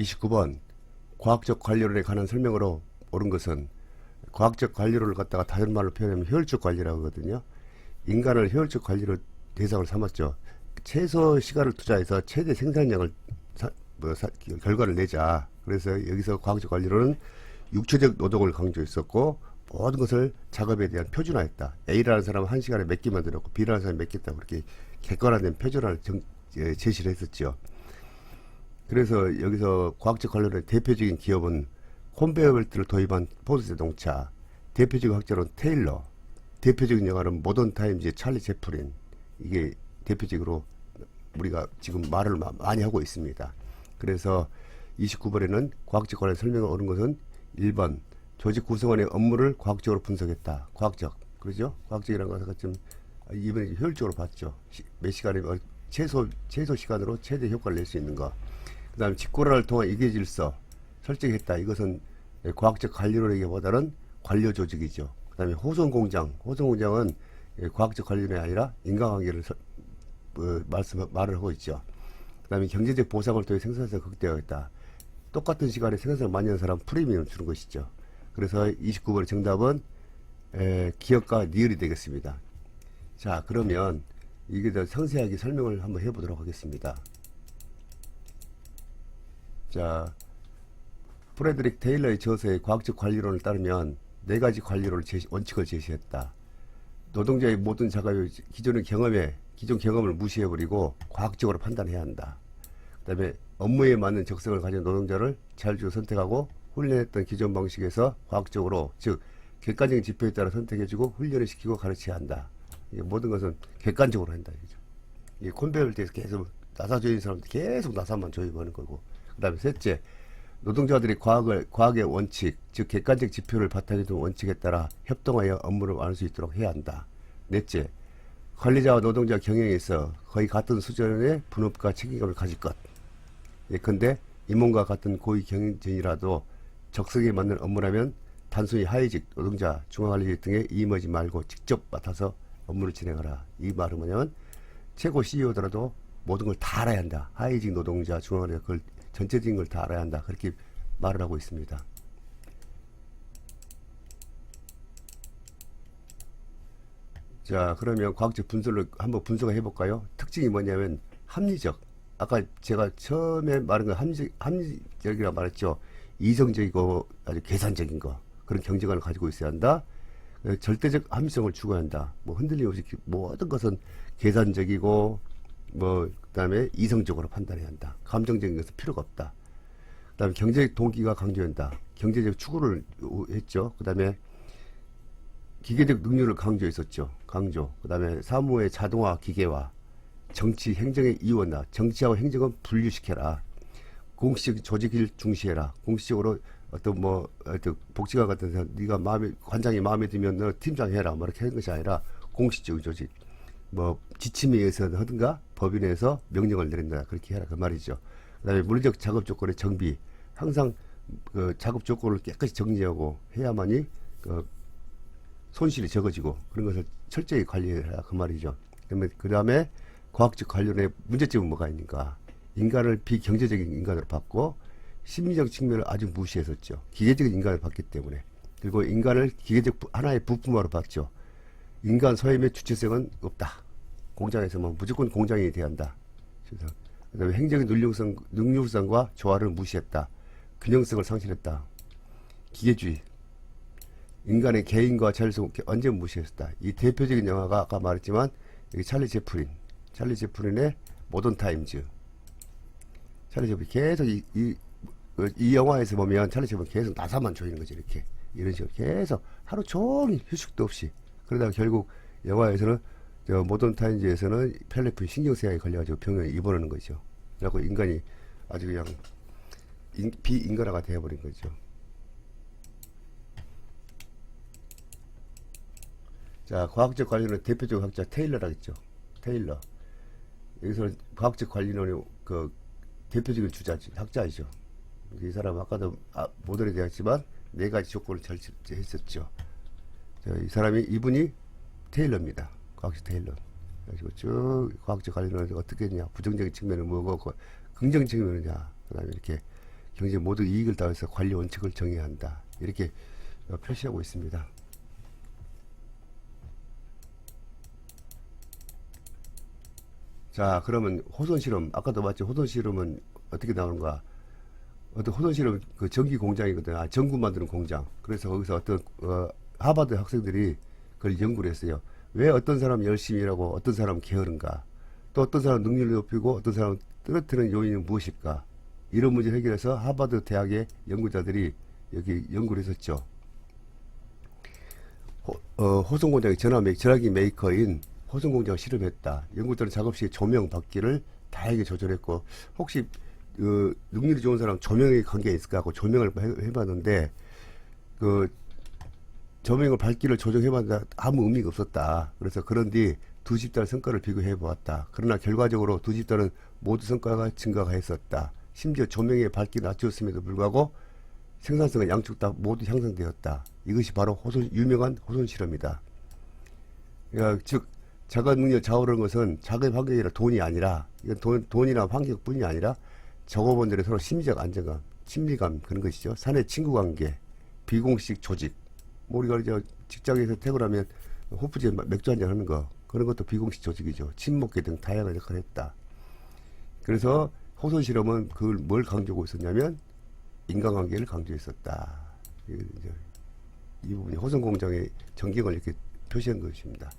29번 과학적 관료론에 관한 설명으로 옳은 것은 과학적 관료를 갖다가 다른 말로 표현하면 효율적 관리라고 하거든요. 인간을 효율적 관리로 대상을 삼았죠. 최소 시간을 투자해서 최대 생산량을 사- 뭐 사- 결과를 내자. 그래서 여기서 과학적 관리로는 육체적 노동을 강조했었고 모든 것을 작업에 대한 표준화했다. A라는 사람은 한 시간에 몇 개 만 들었고 B라는 사람이 몇개 했다고 그렇게 객관화된 표준화를 정- 예, 제시를 했었죠. 그래서 여기서 과학적 관련된 대표적인 기업은 콘베어 벨트를 도입한 포드 자동차, 대표적인 학자로는 테일러, 대표적인 영화는 모던 타임즈의 찰리 채플린 이게 대표적으로 우리가 지금 말을 마- 많이 하고 있습니다. 그래서 29번에는 과학적 관련 설명을 옳은 것은 1번 조직 구성원의 업무를 과학적으로 분석했다. 과학적 그러죠? 과학적이라는 것은 좀 이번에 효율적으로 봤죠. 시- 몇 시간에 어, 최소 최소 시간으로 최대 효과를 낼 수 있는 거. 그 다음에 직고라를 통한 이계 질서 설정했다. 이것은 예, 과학적 관료라기보다는 관료 조직이죠. 그 다음에 호송 공장, 호송 공장은 예, 과학적 관료이 아니라 인간관계를 설- 어, 말씀 말을 하고 있죠. 그 다음에 경제적 보상을 통해 생산성을 극대화했다. 똑같은 시간에 생산성을 많이 하는 사람 프리미엄 주는 것이죠. 그래서 29번의 정답은 에, 기업과 니을이 되겠습니다. 자, 그러면 이게 더 상세하게 설명을 한번 해보도록 하겠습니다. 자, 프레드릭 테일러의 저서의 과학적 관리론을 따르면 네 가지 관리론을 제시, 원칙을 제시했다. 노동자의 모든 작업의 기존의 경험에 기존 경험을 무시해버리고 과학적으로 판단해야 한다. 그다음에 업무에 맞는 적성을 가진 노동자를 자율적으로 선택하고 훈련했던 기존 방식에서 과학적으로 즉 객관적인 지표에 따라 선택해주고 훈련을 시키고 가르쳐야 한다. 이게 모든 것은 객관적으로 한다. 이 콘베어를 대해서 계속 나사 조인 사람들 계속 나사만 조입하는 거고. 그다음에 셋째 노동자들이 과학을 과학의 원칙 즉 객관적 지표를 바탕에 둔 원칙에 따라 협동하여 업무를 완할 수 있도록 해야 한다. 넷째 관리자와 노동자 경영에 있어 거의 같은 수준의 분업과 책임감을 가질 것. 예컨대 임원과 같은 고위 경영진이라도 적성에 맞는 업무라면 단순히 하위직 노동자 중앙관리직 등에 임하지 말고 직접 맡아서 업무를 진행하라. 이 말은 뭐냐면 최고 CEO더라도 모든 걸 다 알아야 한다. 하위직 노동자 중앙관리직 그걸 전체적인 걸 다 알아야 한다. 그렇게 말을 하고 있습니다. 자, 그러면 과학적 분석을 한번 분석을 해볼까요? 특징이 뭐냐면 합리적. 아까 제가 처음에 말한 건 합리적, 합리적이라고 말했죠. 이성적이고 아주 계산적인 거. 그런 경제관을 가지고 있어야 한다. 어, 절대적 합리성을 추구한다. 뭐 흔들림 없이 기- 모든 것은 계산적이고 뭐 그다음에 이성적으로 판단해야 한다. 감정적인 것은 필요가 없다. 그다음에 경제적 동기가 강조한다. 경제적 추구를 요- 했죠. 그다음에 기계적 능률을 강조했었죠. 강조. 그다음에 사무의 자동화, 기계화, 정치, 행정의 이원화. 정치하고 행정은 분류시켜라. 공식 조직을 중시해라. 공식적으로 어떤 뭐 어떤 복지관 같은 데서 네가 마음에 관장이 마음에 들면 너 팀장 해라. 뭐 이렇게 하는 것이 아니라 공식적인 조직. 뭐 지침에 의해서 하든가 법인에서 명령을 내린다. 그렇게 해라. 그 말이죠. 그다음에 물리적 작업 조건의 정비. 항상 그 작업 조건을 깨끗이 정리하고 해야만이 그 손실이 적어지고 그런 것을 철저히 관리해라 그 말이죠. 그다음에 그다음에 과학적 관련의 문제점은 뭐가 있는가? 인간을 비경제적인 인간으로 봤고 심리적 측면을 아주 무시했었죠. 기계적인 인간을 봤기 때문에 그리고 인간을 기계적 부- 하나의 부품으로 봤죠. 인간 소임의 주체성은 없다. 공장에서만 무조건 공장이 돼야 한다. 그래서 그다음에 행정의 능률성 능률성과 조화를 무시했다. 균형성을 상실했다. 기계주의 인간의 개인과 자율성 완전 무시했다. 이 대표적인 영화가 아까 말했지만 여기 찰리 제프린, 찰리 제프린의 모던 타임즈. 찰리 제프린 계속 이, 이, 그, 이 영화에서 보면 찰리 제프린 계속 나사만 조이는 거지 이렇게 이런 식으로 계속 하루 종일 휴식도 없이 그러다가 결국 영화에서는 저 모던 타임즈에서는 펠리핀 신경쇠약에 걸려가지고 병원에 입원하는 거죠. 그래갖고 인간이 아주 그냥 인, 비인간화가 되어버린 거죠. 자, 과학적 관리는 대표적 학자 테일러라겠죠. 테일러. 여기서는 과학적 관리론의 그 대표적인 주자지, 학자이죠. 이 사람 아까도 아, 모델에 대했지만 네 가지 조건을 절제했었죠. 자, 이 사람이 이분이 테일러입니다. 과학적 테일러. 그래가지고 쭉 과학적 관리론을 어떻게 했냐, 부정적인 측면은 뭐고, 그 긍정 측면이냐, 그 다음에 이렇게 경제 모두 이익을 따라서 관리 원칙을 정해야 한다. 이렇게 어, 표시하고 있습니다. 자, 그러면 호선 실험 아까도 봤죠. 호선 실험은 어떻게 나오는가? 어떤 호선 실험 그 전기 공장이거든. 아, 전구 만드는 공장. 그래서 거기서 어떤 어, 하버드 학생들이 그걸 연구를 했어요. 왜 어떤 사람 열심히 일하고 어떤 사람 게으른가? 또 어떤 사람 능률을 높이고 어떤 사람 떨어뜨리는 요인은 무엇일까? 이런 문제 해결해서 하버드 대학의 연구자들이 여기 연구를 했었죠. 호, 어, 호성 공장의 전화 메, 전화기 메이커인 호성 공장을 실험했다. 연구자는 작업 시에 조명 받기를 다양하게 조절했고 혹시 그 능률이 좋은 사람 조명에 관계가 있을까 하고 조명을 해, 해봤는데 그 조명을 밝기를 조정해봤는데 아무 의미가 없었다. 그래서 그런 뒤 두 집단 성과를 비교해 보았다. 그러나 결과적으로 두 집단은 모두 성과가 증가가 했었다. 심지어 조명의 밝기 낮췄음에도 불구하고 생산성은 양쪽 다 모두 향상되었다. 이것이 바로 호손, 유명한 호손 실험이다. 그러니까 즉 자가 능력 좌우라는 것은 자기 환경이라 돈이 아니라 이건 돈, 돈이나 환경뿐이 아니라 적어본들의 서로 심리적 안정감, 친밀감 그런 것이죠. 사내 친구 관계, 비공식 조직. 뭐 우리가 이제 직장에서 퇴근하면 호프집 맥주 한잔 하는 거 그런 것도 비공식 조직이죠. 친목계 등 다양한 역할을 했다. 그래서 호손 실험은 그걸 뭘 강조하고 있었냐면 인간관계를 강조했었다. 이, 이 부분이 호선 공장의 전경을 이렇게 표시한 것입니다.